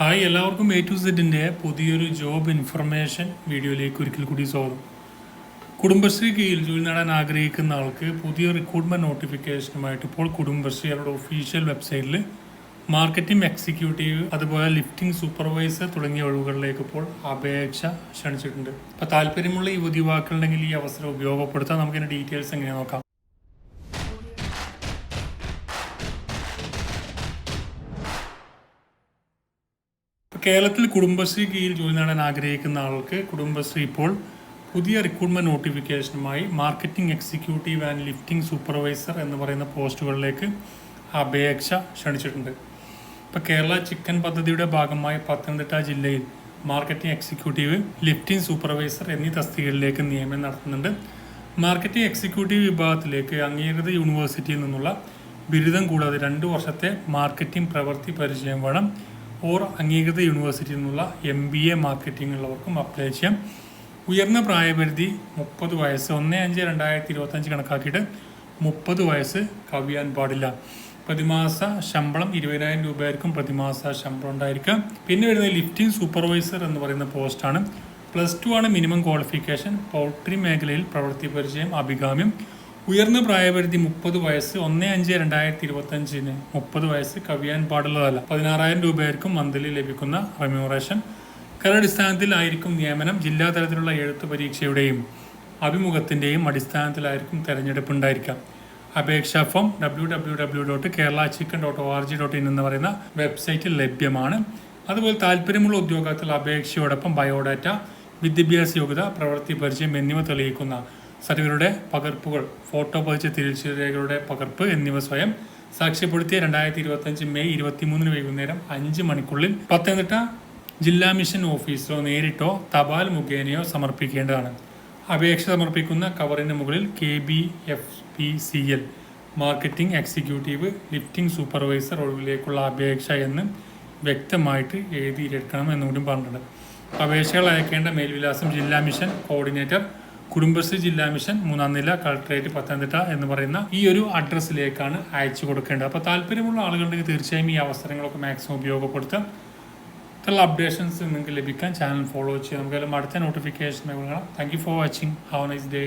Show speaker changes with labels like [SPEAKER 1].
[SPEAKER 1] Hi എല്ലാവർക്കും A to സെഡിന്റെ പുതിയൊരു job information വീഡിയോയിലേക്ക് ഒരിക്കൽ കൂടി സ്വാഗതം. കുടുംബശ്രീ കീഴിൽ ജോലി നേടാൻ ആഗ്രഹിക്കുന്ന ആൾക്ക് പുതിയ റിക്രൂട്ട്മെന്റ് നോട്ടിഫിക്കേഷനുമായിട്ട് ഇപ്പോൾ കുടുംബശ്രീ അവരുടെ ഒഫീഷ്യൽ വെബ്സൈറ്റിൽ മാർക്കറ്റിംഗ് എക്സിക്യൂട്ടീവ് അതുപോലെ ലിഫ്റ്റിംഗ് സൂപ്പർവൈസർ തുടങ്ങിയ ഒഴിവുകളിലേക്ക് ഇപ്പോൾ അപേക്ഷ ക്ഷണിച്ചിട്ടുണ്ട്. അപ്പോൾ താല്പര്യമുള്ള യുവതി യുവാക്കളുണ്ടെങ്കിൽ ഈ അവസരം ഉപയോഗപ്പെടുത്താം. നമുക്കിതിന്റെ ഡീറ്റെയിൽസ് എങ്ങനെ നോക്കാം. കേരളത്തിൽ കുടുംബശ്രീ കീഴിൽ ജോലി നേടാൻ ആഗ്രഹിക്കുന്ന ആൾക്ക് കുടുംബശ്രീ ഇപ്പോൾ പുതിയ recruitment നോട്ടിഫിക്കേഷനുമായി marketing executive and lifting supervisor എന്ന് പറയുന്ന പോസ്റ്റുകളിലേക്ക് അപേക്ഷ ക്ഷണിച്ചിട്ടുണ്ട്. ഇപ്പോൾ കേരള ചിക്കൻ പദ്ധതിയുടെ ഭാഗമായി പത്തനംതിട്ട ജില്ലയിൽ മാർക്കറ്റിംഗ് എക്സിക്യൂട്ടീവ് ലിഫ്റ്റിംഗ് സൂപ്പർവൈസർ എന്നീ തസ്തികകളിലേക്ക് നിയമനം നടത്തുന്നുണ്ട്. മാർക്കറ്റിംഗ് എക്സിക്യൂട്ടീവ് വിഭാഗത്തിലേക്ക് അംഗീകൃത യൂണിവേഴ്സിറ്റിയിൽ നിന്നുള്ള ബിരുദം കൂടാതെ രണ്ട് വർഷത്തെ മാർക്കറ്റിംഗ് പ്രവൃത്തി പരിചയം വേണം. ഓർ അംഗീകൃത യൂണിവേഴ്സിറ്റിയിൽ നിന്നുള്ള എം ബി എ മാർക്കറ്റിംഗ് ഉള്ളവർക്കും അപ്ലൈ ചെയ്യാം. ഉയർന്ന പ്രായപരിധി മുപ്പത് വയസ്സ്. ഒന്ന് അഞ്ച് രണ്ടായിരത്തി ഇരുപത്തഞ്ച് കണക്കാക്കിയിട്ട് മുപ്പത് വയസ്സ് കവിയാൻ പാടില്ല. പ്രതിമാസ ശമ്പളം ഇരുപതിനായിരം രൂപയായിരിക്കും പ്രതിമാസ ശമ്പളം ഉണ്ടായിരിക്കാം പിന്നെ വരുന്നത് ലിഫ്റ്റിംഗ് സൂപ്പർവൈസർ എന്ന് പറയുന്ന പോസ്റ്റാണ് പ്ലസ് ടു ആണ് മിനിമം ക്വാളിഫിക്കേഷൻ പൗൾട്രി മേഖലയിൽ പ്രവൃത്തി പരിചയം അഭികാമ്യം. ഉയർന്ന പ്രായപരിധി മുപ്പത് വയസ്സ് ഒന്ന് അഞ്ച് രണ്ടായിരത്തി ഇരുപത്തഞ്ചിന് മുപ്പത് വയസ്സ് കവിയാൻ പാടുള്ളതല്ല. പതിനാറായിരം രൂപയായിരിക്കും മന്ത്ലി ലഭിക്കുന്ന റെമ്യൂറേഷൻ കരടിസ്ഥാനത്തിലായിരിക്കും നിയമനം ജില്ലാ തലത്തിലുള്ള എഴുത്ത് പരീക്ഷയുടെയും അഭിമുഖത്തിന്റെയും അടിസ്ഥാനത്തിലായിരിക്കും തെരഞ്ഞെടുപ്പ് ഉണ്ടായിരിക്കാം അപേക്ഷാ form W W W dot Kerala chicken dot O R G dot in എന്ന് പറയുന്ന വെബ്സൈറ്റിൽ ലഭ്യമാണ്. അതുപോലെ താല്പര്യമുള്ള ഉദ്യോഗത്തിൽ അപേക്ഷയോടൊപ്പം ബയോഡാറ്റ വിദ്യാഭ്യാസ യോഗ്യത പ്രവൃത്തി പരിചയം എന്നിവ തെളിയിക്കുന്ന സർട്ടിഫിക്കറ്റുകളുടെ പകർപ്പുകൾ ഫോട്ടോ പതിച്ച തിരിച്ചറിയലുകളുടെ പകർപ്പ് എന്നിവ സ്വയം സാക്ഷ്യപ്പെടുത്തിയ രണ്ടായിരത്തി ഇരുപത്തഞ്ച് മെയ് ഇരുപത്തിമൂന്നിന് വൈകുന്നേരം അഞ്ച് മണിക്കുള്ളിൽ പത്തനംതിട്ട ജില്ലാ മിഷൻ ഓഫീസിലോ നേരിട്ടോ തപാൽ മുഖേനയോ സമർപ്പിക്കേണ്ടതാണ്. അപേക്ഷ സമർപ്പിക്കുന്ന കവറിന് മുകളിൽ K B F P C L marketing executive lifting supervisor ഒഴിവിലേക്കുള്ള അപേക്ഷ എന്ന് വ്യക്തമായിട്ട് എഴുതിയെടുക്കണം എന്നുകൂടി പറഞ്ഞിട്ടുണ്ട്. അപേക്ഷകൾ അയക്കേണ്ട മേൽവിലാസം ജില്ലാ മിഷൻ കോർഡിനേറ്റർ കുടുംബശ്രീ ജില്ലാ മിഷൻ മൂന്നാം നില കളക്ടറേറ്റ് പത്തനംതിട്ട എന്ന് പറയുന്ന ഈ ഒരു അഡ്രസ്സിലേക്കാണ് അയച്ചു കൊടുക്കേണ്ടത്. അപ്പോൾ താല്പര്യമുള്ള ആളുകളുണ്ടെങ്കിൽ തീർച്ചയായും ഈ അവസരങ്ങളൊക്കെ മാക്സിമം ഉപയോഗപ്പെടുത്താം. ഇത്തരം അപ്ഡേഷൻസ് നിങ്ങൾക്ക് ലഭിക്കാൻ ചാനൽ ഫോളോ ചെയ്യാം. നമുക്ക് അടുത്ത notification thank you for watching have nice day